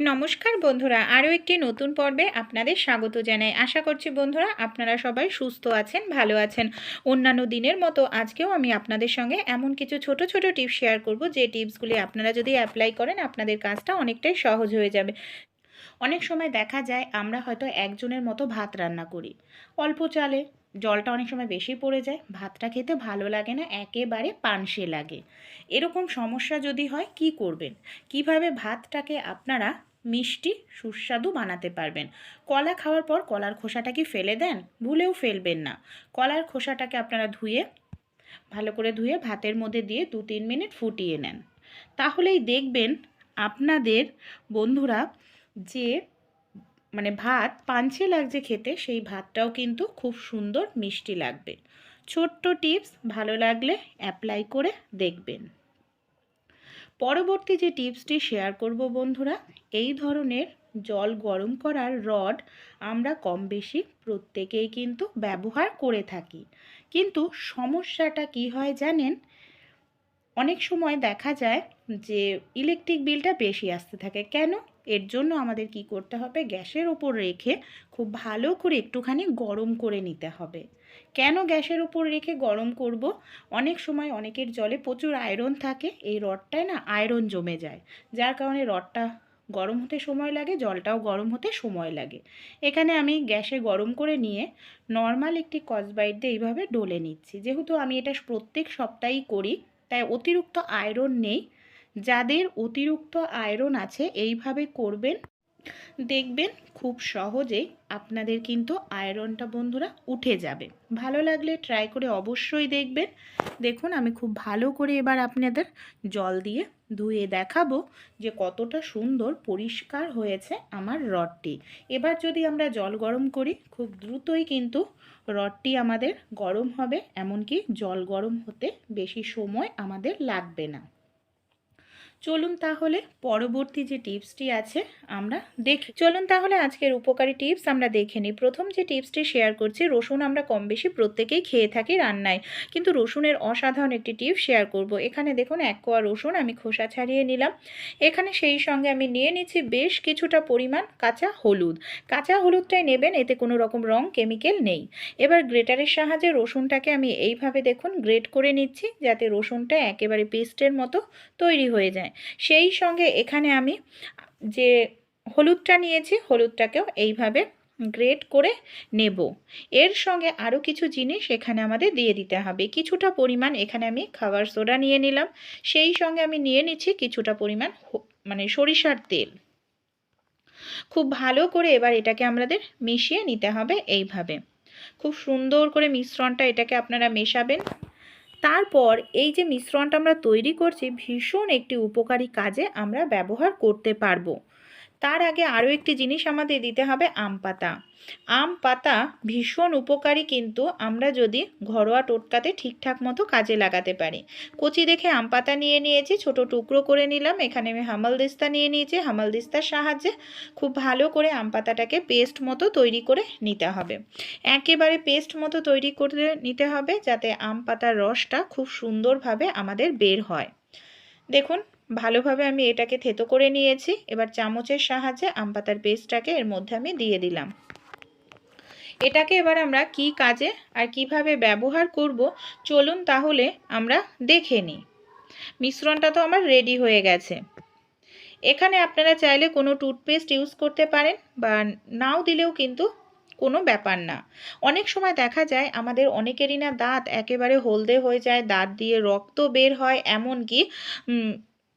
নমস্কার বন্ধুরা, আরও একটি নতুন পর্বে আপনাদের স্বাগত জানাই। আশা করছি বন্ধুরা আপনারা সবাই সুস্থ আছেন, ভালো আছেন। অন্যান্য দিনের মতো আজকেও আমি আপনাদের সঙ্গে এমন কিছু ছোট ছোট টিপস শেয়ার করব, যে টিপসগুলি আপনারা যদি অ্যাপ্লাই করেন, আপনাদের কাজটা অনেকটাই সহজ হয়ে যাবে। অনেক সময় দেখা যায় আমরা হয়তো একজনের মতো ভাত রান্না করি। অল্প চালে জলটা অনেক সময় বেশি পড়ে যায়, ভাতটা খেতে ভালো লাগে না, একেবারে পানসে লাগে। এরকম সমস্যা যদি হয়, কি করবেন? কীভাবে ভাতটাকে আপনারা মিষ্টি, সুস্বাদু বানাতে পারবেন? কলা খাওয়ার পর কলার খোসাটা কি ফেলে দেন? ভুলেও ফেলবেন না। কলার খোসাটাকে আপনারা ধুয়ে, ভালো করে ধুয়ে ভাতের মধ্যে দিয়ে দু তিন মিনিট ফুটিয়ে নেন। তাহলেই দেখবেন আপনাদের বন্ধুরা যে মানে ভাত পাঞ্চে লাগছে খেতে, সেই ভাতটাও কিন্তু খুব সুন্দর মিষ্টি লাগবে। ছোট্ট টিপস, ভালো লাগলে অ্যাপ্লাই করে দেখবেন। পরবর্তী যে টিপসটি শেয়ার করব বন্ধুরা, এই ধরনের জল গরম করার রড আমরা কম বেশি প্রত্যেকেই কিন্তু ব্যবহার করে থাকি। কিন্তু সমস্যাটা কি হয় জানেন? অনেক সময় দেখা যায় যে ইলেকট্রিক বিলটা বেশি আসতে থাকে। কেন? এর জন্য আমাদের কি করতে হবে? গ্যাসের ওপর রেখে খুব ভালো করে একটুখানি গরম করে নিতে হবে। কেন গ্যাসের ওপর রেখে গরম করব? অনেক সময় অনেকের জলে প্রচুর আয়রন থাকে, এই রডটায় না আয়রন জমে যায়। যার কারণে রডটা গরম হতে সময় লাগে, জলটাও গরম হতে সময় লাগে। এখানে আমি গ্যাসে গরম করে নিয়ে নর্মাল একটি কসবাইট দিয়ে এইভাবে ডলে নিচ্ছি। যেহেতু আমি এটা প্রত্যেক সপ্তাহেই করি, তাই অতিরিক্ত আয়রন নেই। যাদের অতিরিক্ত আয়রন আছে, এইভাবে করবেন। দেখবেন খুব সহজেই আপনাদের কিন্তু আয়রনটা বন্ধুরা উঠে যাবে। ভালো লাগলে ট্রাই করে অবশ্যই দেখবেন। দেখুন, আমি খুব ভালো করে এবার আপনাদের জল দিয়ে ধুয়ে দেখাবো যে কতটা সুন্দর পরিষ্কার হয়েছে আমার রডটি। এবার যদি আমরা জল গরম করি, খুব দ্রুতই কিন্তু রডটি আমাদের গরম হবে, এমনকি জল গরম হতে বেশি সময় আমাদের লাগবে না। চলুন তাহলে পরবর্তী যে টিপসটি আছে, আমরা দেখি। চলুন তাহলে আজকের উপকারী টিপস আমরা দেখে নিই। প্রথম যে টিপসটি শেয়ার করছি, রসুন আমরা কম বেশি প্রত্যেকেই খেয়ে থাকি রান্নায়। কিন্তু রসুনের অসাধারণ একটি টিপস শেয়ার করব। এখানে দেখুন, এক কোয়া রসুন আমি খোসা ছাড়িয়ে নিলাম। এখানে সেই সঙ্গে আমি নিয়ে নিচ্ছি বেশ কিছুটা পরিমাণ কাঁচা হলুদ। কাঁচা হলুদটাই নেবেন, এতে কোনো রকম রং কেমিক্যাল নেই। এবার গ্রেটারের সাহায্যে রসুনটাকে আমি এইভাবে দেখুন, গ্রেট করে নিচ্ছি, যাতে রসুনটা একেবারে পেস্টের মতো তৈরি হয়ে যায়। সেই সঙ্গে এখানে আমি যে হলুদটা নিয়েছি, হলুদটাকেও এইভাবে গ্রেট করে নেব। এর সঙ্গে আরও কিছু জিনিস এখানে আমাদের দিয়ে দিতে হবে। কিছুটা পরিমাণ এখানে আমি খাবার সোডা নিয়ে নিলাম। সেই সঙ্গে আমি নিয়ে নিচ্ছি কিছুটা পরিমাণ মানে সরিষার তেল। খুব ভালো করে এবার এটাকে আমাদের মিশিয়ে নিতে হবে এইভাবে। খুব সুন্দর করে মিশ্রণটা এটাকে আপনারা মেশাবেন। তারপর এই যে মিশ্রণটা আমরা তৈরি করছি, ভীষণ একটি উপকারী কাজে আমরা ব্যবহার করতে পারব। তার আগে আরও একটি জিনিস আমাদের দিতে হবে, আম পাতা। আম পাতা ভীষণ উপকারী কিন্তু আমরা যদি ঘরোয়া টোটকাতে ঠিকঠাক মতো কাজে লাগাতে পারি। কচি দেখে আম পাতা নিয়ে নিয়েছি, ছোট টুকরো করে নিলাম। এখানে আমি হামালদিস্তা নিয়ে নিয়েছি। হামালদিস্তার সাহায্যে খুব ভালো করে আম পাতাটাকে পেস্ট মতো তৈরি করে নিতে হবে। একেবারে পেস্ট মতো তৈরি করে নিতে হবে যাতে আম পাতার রসটা খুব সুন্দরভাবে আমাদের বের হয়। দেখুন, ভালোভাবে আমি এটাকে থেতো করে নিয়েছি। এবার চামচের সাহায্যে আম পাতার পেস্টটাকে এর মধ্যে আমি দিয়ে দিলাম। এটাকে এবার আমরা কি কাজে আর কীভাবে ব্যবহার করব, চলুন তাহলে আমরা দেখে নিই। মিশ্রণটা তো আমার রেডি হয়ে গেছে। এখানে আপনারা চাইলে কোনো টুথপেস্ট ইউজ করতে পারেন বা নাও দিলেও কিন্তু কোনো ব্যাপার না। অনেক সময় দেখা যায় আমাদের অনেকেরই না দাঁত একেবারে হলদে হয়ে যায়, দাঁত দিয়ে রক্ত বের হয়, এমনকি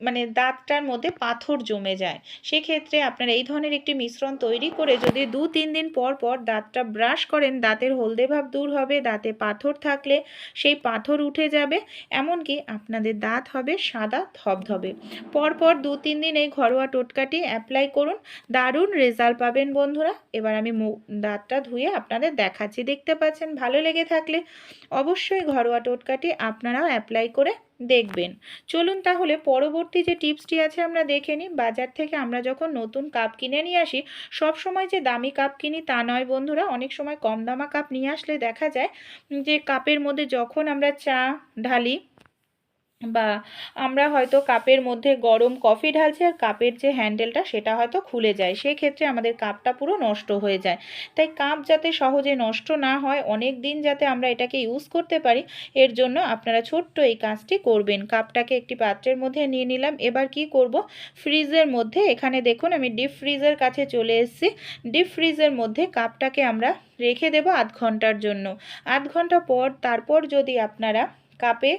মানে দাঁতটার মধ্যে পাথর জমে যায়। সেক্ষেত্রে আপনারা এই ধরনের একটি মিশ্রণ তৈরি করে যদি দু তিন দিন পর পর দাঁতটা ব্রাশ করেন, দাঁতের হলদে ভাব দূর হবে, দাঁতে পাথর থাকলে সেই পাথর উঠে যাবে, এমনকি আপনাদের দাঁত হবে সাদা ধবধবে। পরপর দু তিন দিন এই ঘরোয়া টোটকাটি অ্যাপ্লাই করুন, দারুণ রেজাল্ট পাবেন বন্ধুরা। এবার আমি দাঁতটা ধুয়ে আপনাদের দেখাচ্ছি, দেখতে পাচ্ছেন, ভালো লেগে থাকলে অবশ্যই ঘরোয়া টোটকাটি আপনারাও অ্যাপ্লাই করে দেখবেন। চলুন তাহলে পরবর্তী যে টিপসটি আছে আমরা দেখে নিই। বাজার থেকে আমরা যখন নতুন কাপ কিনে নিয়ে আসি, সব সময় যে দামি কাপ কিনি তা নয় বন্ধুরা, অনেক সময় কম দামা কাপ নিয়ে আসলে দেখা যায় যে কাপের মধ্যে যখন আমরা চা ঢালি বা আমরা হয়তো কাপের মধ্যে গরম কফি ঢালছি আর কাপের যে হ্যান্ডেলটা সেটা হয়তো খুলে যায়। সেক্ষেত্রে আমাদের কাপটা পুরো নষ্ট হয়ে যায়। তাই কাপ যাতে সহজে নষ্ট না হয়, অনেক দিন যাতে আমরা এটাকে ইউজ করতে পারি, এর জন্য আপনারা ছোট্ট এই কাজটি করবেন। কাপটাকে একটি পাত্রের মধ্যে নিয়ে নিলাম। এবার কি করব? ফ্রিজের মধ্যে, এখানে দেখুন আমি ডিপ ফ্রিজের কাছে চলে এসেছি। ডিপ ফ্রিজের মধ্যে কাপটাকে আমরা রেখে দেব আধ ঘণ্টার জন্য। আধ ঘণ্টা পর, তারপর যদি আপনারা কাপে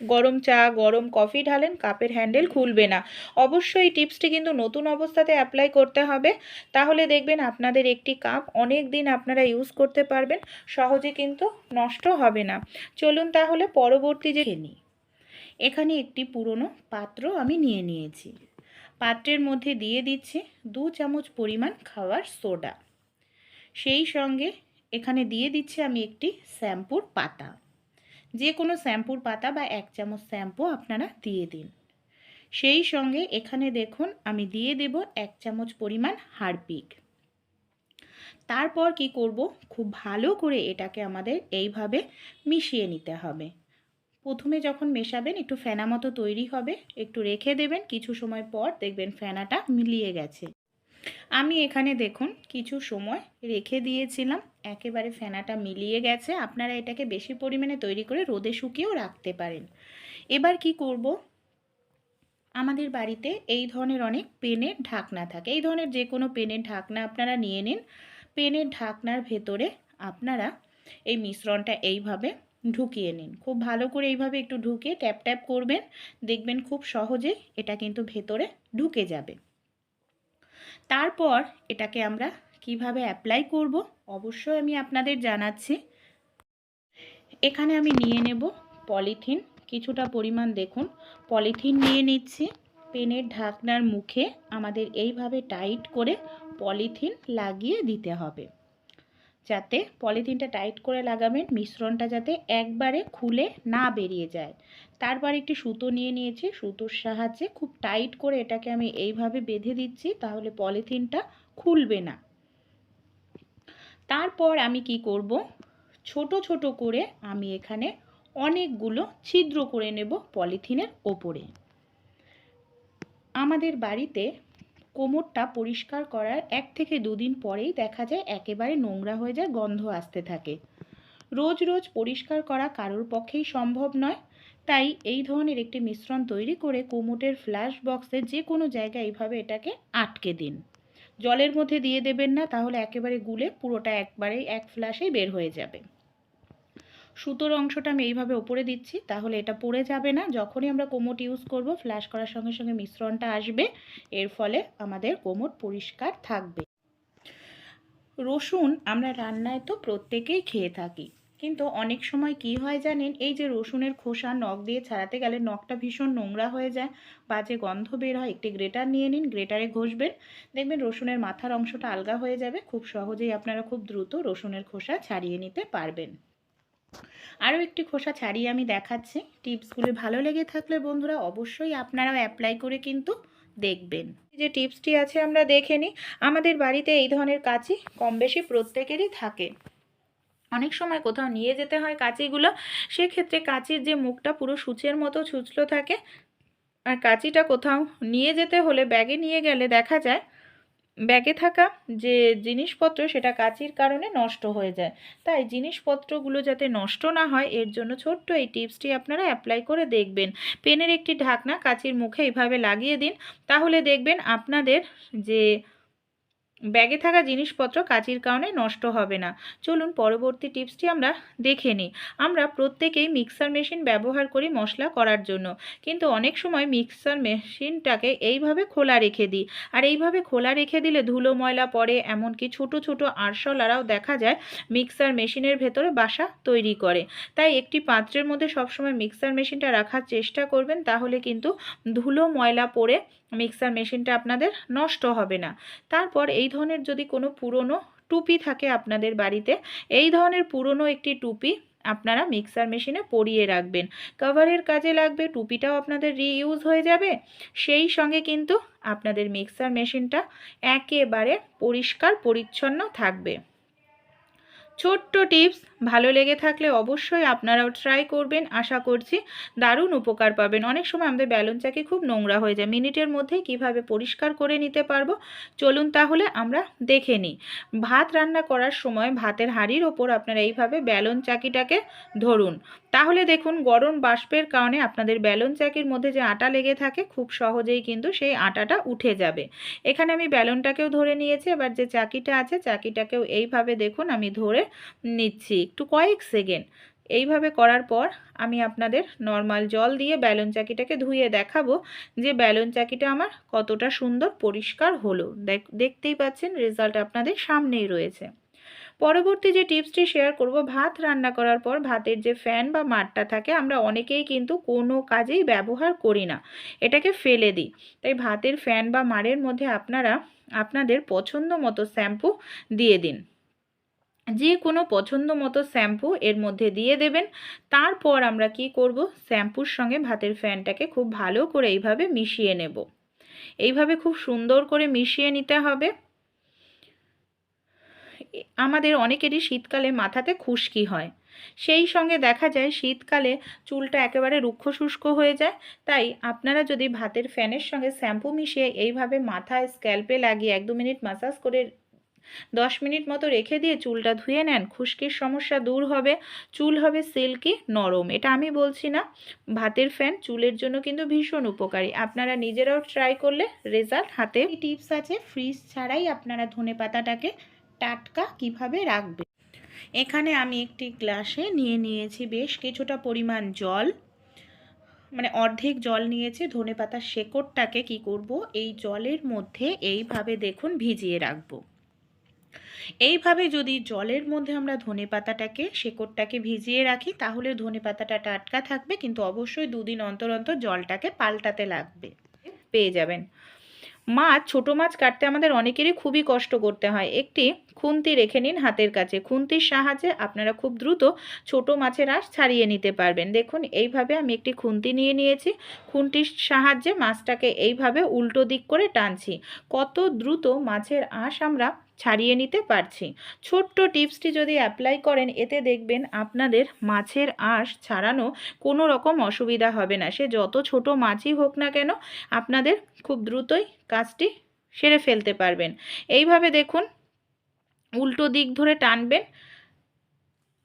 গরম চা, গরম কফি ঢালেন, কাপের হ্যান্ডেল খুলবে না। অবশ্যই টিপসটি কিন্তু নতুন অবস্থাতে অ্যাপ্লাই করতে হবে। তাহলে দেখবেন আপনাদের একটি কাপ অনেক দিন আপনারা ইউজ করতে পারবেন, সহজে কিন্তু নষ্ট হবে না। চলুন তাহলে পরবর্তী যে নিই। এখানে একটি পুরনো পাত্র আমি নিয়ে নিয়েছি। পাত্রের মধ্যে দিয়ে দিচ্ছি দু চামচ পরিমাণ খাওয়ার সোডা। সেই সঙ্গে এখানে দিয়ে দিচ্ছি আমি একটি শ্যাম্পুর পাতা। যে কোনো শ্যাম্পুর পাতা বা এক চামচ শ্যাম্পু আপনারা দিয়ে দিন। সেই সঙ্গে এখানে দেখুন, আমি দিয়ে দেব এক চামচ পরিমাণ হারপিক। তারপর কি করব? খুব ভালো করে এটাকে আমাদের এইভাবে মিশিয়ে নিতে হবে। প্রথমে যখন মেশাবেন, একটু ফেনা মতো তৈরি হবে। একটু রেখে দেবেন, কিছু সময় পর দেখবেন ফেনাটা মিলিয়ে গেছে। আমি এখানে দেখুন কিছু সময় রেখে দিয়েছিলাম। একেবারে ফেনাটা মিলিয়ে গেছে। আপনারা এটাকে বেশি পরিমাণে তৈরি করে রোদে শুকিয়েও রাখতে পারেন। এবার কি করব? আমাদের বাড়িতে এই ধরনের অনেক পেনের ঢাকনা থাকে। এই ধরনের যে কোনো পেনের ঢাকনা আপনারা নিয়ে নিন। পেনের ঢাকনার ভেতরে আপনারা এই মিশ্রণটা এইভাবে ঢুকিয়ে নিন। খুব ভালো করে এইভাবে একটু ঢুকিয়ে ট্যাপ ট্যাপ করবেন। দেখবেন খুব সহজেই এটা কিন্তু ভেতরে ঢুকে যাবে। তারপর এটাকে আমরা কীভাবে অ্যাপ্লাই করব, অবশ্যই আমি আপনাদের জানাচ্ছি। এখানে আমি নিয়ে নেব পলিথিন, কিছুটা পরিমাণ দেখুন। পলিথিন নিয়ে নিচ্ছি, পেনের ঢাকনার মুখে আমাদের এইভাবে টাইট করে পলিথিন লাগিয়ে দিতে হবে। যাতে পলিথিনটা টাইট করে লাগাবেন, মিশ্রণটা যাতে একবারে খুলে না বেরিয়ে যায়। তারপর একটি সুতো নিয়ে নিয়েছি, সুতোর সাহায্যে খুব টাইট করে এটাকে আমি এইভাবে বেঁধে দিচ্ছি, তাহলে পলিথিনটা খুলবে না। তারপর আমি কি করব? ছোট ছোট করে আমি এখানে অনেকগুলো ছিদ্র করে নেব পলিথিনের ওপরে। আমাদের বাড়িতে কোমরটা পরিষ্কার করার এক থেকে দুদিন পরেই দেখা যায় একেবারে নোংরা হয়ে যায়, গন্ধ আসতে থাকে। রোজ রোজ পরিষ্কার করা কারোর পক্ষেই সম্ভব নয়। তাই এই ধরনের একটি মিশ্রণ তৈরি করে কোমোটের ফ্ল্যাশ বক্সে যে কোনো জায়গায় এইভাবে এটাকে আটকে দিন। জলের মধ্যে দিয়ে দেবেন না, তাহলে একেবারে গুলে পুরোটা একবারেই এক ফ্ল্যাশেই বের হয়ে যাবে। সুতোর অংশটা আমি এইভাবে ওপরে দিচ্ছি, তাহলে এটা পড়ে যাবে না। যখনই আমরা কোমোট ইউজ করব ফ্ল্যাশ করার সঙ্গে সঙ্গে মিশ্রণটা আসবে, এর ফলে আমাদের কোমোট পরিষ্কার থাকবে। রসুন আমরা রান্নায় তো প্রত্যেকেই খেয়ে থাকি, কিন্তু অনেক সময় কি হয় জানেন, এই যে রসুনের খোসা নখ দিয়ে ছাড়াতে গেলে নখটা ভীষণ নোংরা হয়ে যায়, বাজে গন্ধ বের হয়, একটি গ্রেটার নিয়ে নিন, গ্রেটারে ঘষবেন, দেখবেন রসুনের মাথার অংশটা আলগা হয়ে যাবে, খুব সহজেই আপনারা খুব দ্রুত রসুনের খোসা ছাড়িয়ে নিতে পারবেন। আরও একটি খোসা ছাড়িয়ে আমি দেখাচ্ছি। টিপসগুলো ভালো লেগে থাকলে বন্ধুরা অবশ্যই আপনারাও অ্যাপ্লাই করে কিন্তু দেখবেন। যে টিপসটি আছে আমরা দেখে নিই। আমাদের বাড়িতে এই ধরনের কাঁচি কম বেশি প্রত্যেকেরই থাকে। অনেক সময় কোথাও নিয়ে যেতে হয় কাঁচিগুলো, সেক্ষেত্রে কাঁচির যে মুখটা পুরো সূচের মতো ছুচলো থাকে। আর কাঁচিটা কোথাও নিয়ে যেতে হলে ব্যাগে নিয়ে গেলে দেখা যায় ব্যাগে থাকা যে জিনিসপত্র সেটা কাচির কারণে নষ্ট হয়ে যায়। তাই জিনিসপত্রগুলো যাতে নষ্ট না হয়, এর জন্য ছোট্ট এই টিপসটি আপনারা অ্যাপ্লাই করে দেখবেন। পেনের একটি ঢাকনা কাচির মুখে এইভাবে লাগিয়ে দিন। তাহলে দেখবেন আপনাদের যে ব্যাগে থাকা জিনিসপত্র কাচির কারণে নষ্ট হবে না। চলুন পরবর্তী টিপসটি আমরা দেখে নিই। আমরা প্রত্যেকেই মিক্সার মেশিন ব্যবহার করি মশলা করার জন্য। কিন্তু অনেক সময় মিক্সার মেশিনটাকে এইভাবে খোলা রেখে দিই। আর এইভাবে খোলা রেখে দিলে ধুলো ময়লা পড়ে, এমনকি ছোট ছোট আরশলারাও দেখা যায় মিক্সার মেশিনের ভেতরে বাসা তৈরি করে। তাই একটি পাত্রের মধ্যে সবসময় মিক্সার মেশিনটা রাখার চেষ্টা করবেন, তাহলে কিন্তু ধুলো ময়লা পড়ে মিক্সার মেশিনটা আপনাদের নষ্ট হবে না। তারপর এই ধরনের যদি কোনো পুরনো টুপি থাকে আপনাদের বাড়িতে, এই ধরনের পুরনো একটি টুপি আপনারা মিক্সার মেশিনে পরিয়ে রাখবেন। কভারের কাজে লাগবে, টুপিটাও আপনাদের রিইউজ হয়ে যাবে। সেই সঙ্গে কিন্তু আপনাদের মিক্সার মেশিনটা একেবারে পরিষ্কার, পরিচ্ছন্ন থাকবে। ছোট্ট টিপস ভালো লেগে থাকলে অবশ্যই আপনারাও ট্রাই করবেন। আশা করছি দারুণ উপকার পাবেন। অনেক সময় আমাদের ব্যালুন চাকি খুব নোংরা হয়ে যায়। মিনিটের মধ্যে কীভাবে পরিষ্কার করে নিতে পারব? চলুন তাহলে আমরা দেখে নিই। ভাত রান্না করার সময় ভাতের হাঁড়ির ওপর আপনারা এইভাবে ব্যালন চাকিটাকে ধরুন। তাহলে দেখুন, গরম বাষ্পের কারণে আপনাদের ব্যালন চাকির মধ্যে যে আটা লেগে থাকে, খুব সহজেই কিন্তু সেই আটাটা উঠে যাবে। এখানে আমি ব্যালনটাকেও ধরে নিয়েছি, এবার যে চাকিটা আছে, চাকিটাকেও এইভাবে দেখুন আমি ধরে নিচ্ছি। একটু কয়েক সেকেন্ড। এইভাবে করার পর আমি আপনাদের নর্মাল জল দিয়ে ব্যালন চাকিটাকে ধুয়ে দেখাবো যে ব্যালন চাকিটা আমার কতটা সুন্দর পরিষ্কার হলো। দেখতেই পাচ্ছেন, রেজাল্ট আপনাদের সামনেই রয়েছে। পরবর্তী যে টিপসটি শেয়ার করব, ভাত রান্না করার পর ভাতের যে ফ্যান বা মাঠটা থাকে, আমরা অনেকেই কিন্তু কোনো কাজেই ব্যবহার করি না। এটাকে ফেলে দিই। তাই ভাতের ফ্যান বা মারের মধ্যে আপনারা আপনাদের পছন্দ মতো শ্যাম্পু দিয়ে দিন। যে কোনো পছন্দ মতো শ্যাম্পু এর মধ্যে দিয়ে দেবেন। তারপর আমরা কি করব? শ্যাম্পুর সঙ্গে ভাতের ফ্যানটাকে খুব ভালো করে এইভাবে মিশিয়ে নেব। এইভাবে খুব সুন্দর করে মিশিয়ে নিতে হবে। আমাদের অনেকেরই শীতকালে মাথাতে খুশকি হয়। সেই সঙ্গে দেখা যায় শীতকালে চুলটা একেবারে রুক্ষ শুষ্ক হয়ে যায়। তাই আপনারা যদি ভাতের ফ্যানের সঙ্গে শ্যাম্পু মিশিয়ে এইভাবে মাথায় স্ক্যাল্পে লাগিয়ে এক দু মিনিট মাসাজ করে দশ মিনিট মতো রেখে দিয়ে চুলটা ধুয়ে নেন, খুশকির সমস্যা দূর হবে। চুল হবে সিল্কি, নরম। এটা আমি বলছি না, ভাতের ফ্যান চুলের জন্য কিন্তু ভীষণ উপকারী। আপনারা নিজেরাও ট্রাই করলে রেজাল্ট হাতে টিপস আছে ফ্রিজ ছাড়াই আপনারা ধনে পাতাটাকে টাটকা কীভাবে রাখবে? এখানে আমি একটি গ্লাসে নিয়ে নিয়েছি বেশ কিছুটা পরিমাণ জল। মানে অর্ধেক জল নিয়েছি, ধনে পাতার শেকড়টাকে কি করব? এই জলের মধ্যে এইভাবে দেখুন ভিজিয়ে রাখব। এইভাবে যদি জলের মধ্যে আমরা ধনে পাতাটাকে, শেকড়টাকে ভিজিয়ে রাখি, তাহলে ধনে পাতাটা টাটকা থাকবে, কিন্তু অবশ্যই দুদিন অন্তর অন্তর জলটাকে পাল্টাতে লাগবে। পেয়ে যাবেন। মাছ, ছোট মাছ কাটতে আমাদের অনেকেরই খুবই কষ্ট করতে হয়। একটি খুন্তি রেখে নিন হাতের কাছে। খুন্তির সাহায্যে আপনারা খুব দ্রুত ছোট মাছের আঁশ ছাড়িয়ে নিতে পারবেন। দেখুন, এইভাবে আমি একটি খুন্তি নিয়ে নিয়েছি। খুন্তির সাহায্যে মাছটাকে এইভাবে উল্টো দিক করে টানছি। কত দ্রুত মাছের আঁশ আমরা ছাড়িয়ে নিতে পারছি। ছোট্ট টিপসটি যদি অ্যাপ্লাই করেন, এতে দেখবেন আপনাদের মাছের আঁশ ছাড়ানো কোনো রকম অসুবিধা হবে না। সে যত ছোট মাছই হোক না কেন, আপনাদের খুব দ্রুতই কাজটি সেরে ফেলতে পারবেন। এইভাবে দেখুন, উল্টো দিক ধরে টানবেন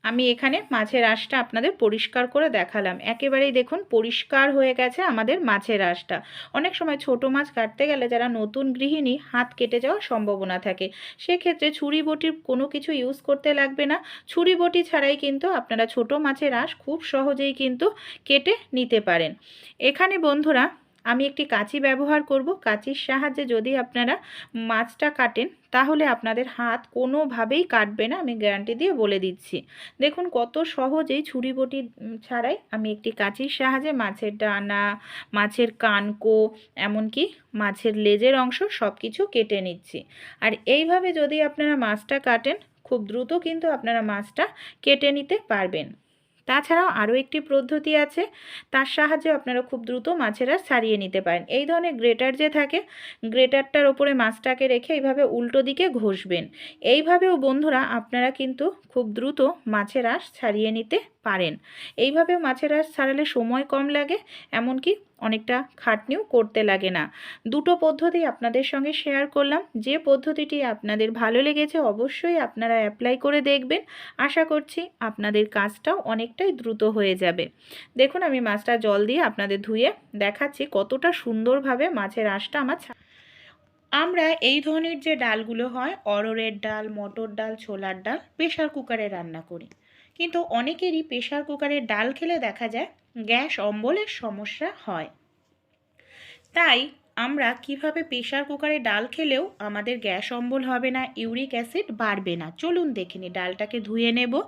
আমি এখানে মাছের আঁশটা আপনাদের পরিষ্কার করে দেখালাম। একেবারেই দেখুন পরিষ্কার হয়ে গেছে আমাদের মাছের আঁশটা। অনেক সময় ছোট মাছ কাটতে গেলে যারা নতুন গৃহিণী, হাত কেটে যাওয়ার সম্ভাবনা থাকে। সেক্ষেত্রে ছুরি বটির কোনো কিছু ইউজ করতে লাগবে না। ছুরি বটি ছাড়াই কিন্তু আপনারা ছোট মাছের আঁশ খুব সহজেই কিন্তু কেটে নিতে পারেন। এখানে বন্ধুরা আমি একটি কাঁচি ব্যবহার করব। কাঁচির সাহায্যে যদি আপনারা মাছটা কাটেন, তাহলে আপনাদের হাত কোনোভাবেই কাটবে না, আমি গ্যারান্টি দিয়ে বলে দিচ্ছি। দেখুন কত সহজেই ছুরি বটি ছাড়াই আমি একটি কাঁচির সাহায্যে মাছের ডানা, মাছের কানকো, এমনকি মাছের লেজের অংশ সব কিছু কেটে নিচ্ছি। আর এইভাবে যদি আপনারা মাছটা কাটেন, খুব দ্রুত কিন্তু আপনারা মাছটা কেটে নিতে পারবেন। তাছাড়াও আরও একটি পদ্ধতি আছে, তার সাহায্যে আপনারা খুব দ্রুত মাছেরা সারিয়ে নিতে পারেন। এই ধরনের গ্রেটার যে থাকে, গ্রেটারটার ওপরে মাছটাকে রেখে এইভাবে উল্টো দিকে ঘষবেন। এইভাবেও বন্ধুরা আপনারা কিন্তু খুব দ্রুত মাছের আঁশ ছাড়িয়ে নিতে পারেন। এইভাবে মাছের আঁশ ছাড়ালে সময় কম লাগে, এমনকি অনেকটা খাটনিও করতে লাগে না। দুটো পদ্ধতি আপনাদের সঙ্গে শেয়ার করলাম। যে পদ্ধতিটি আপনাদের ভালো লেগেছে অবশ্যই আপনারা অ্যাপ্লাই করে দেখবেন। আশা করছি আপনাদের কাজটাও অনেকটাই দ্রুত হয়ে যাবে। দেখুন, আমি মাছটা জল দিয়ে আপনাদের ধুয়ে দেখাচ্ছি কতটা সুন্দরভাবে মাছের আঁশটা আমার আমরা এই ধরনের যে ডালগুলো হয় অরড়ের ডাল, মটর ডাল, ছোলার ডাল প্রেশার কুকারে রান্না করি। কিন্তু অনেকেরই প্রেশার কুকারের ডাল খেলে দেখা যায় গ্যাস, অম্বলের সমস্যা হয়। তাই আমরা কীভাবে প্রেশার কুকারে ডাল খেলেও আমাদের গ্যাস, অম্বল হবে না, ইউরিক অ্যাসিড বাড়বে না? চলুন দেখে নিই, ডালটাকে ধুয়ে নেব।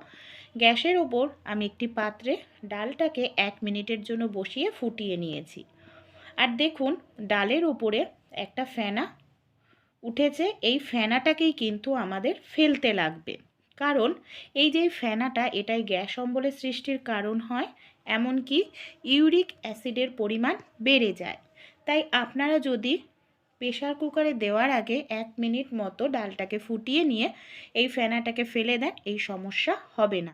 গ্যাসের ওপর আমি একটি পাত্রে ডালটাকে এক মিনিটের জন্য বসিয়ে ফুটিয়ে নিয়েছি। আর দেখুন, ডালের ওপরে একটা ফেনা উঠেছে। এই ফেনাটাকেই কিন্তু আমাদের ফেলতে লাগবে। কারণ এই যে ফেনাটা এটাই গ্যাস অম্বলের সৃষ্টির কারণ হয়, এমনকি ইউরিক অ্যাসিডের পরিমাণ বেড়ে যায়। তাই আপনারা যদি প্রেশার কুকারে দেওয়ার আগে এক মিনিট মতো ডালটাকে ফুটিয়ে নিয়ে এই ফেনাটাকে ফেলে দেন, এই সমস্যা হবে না।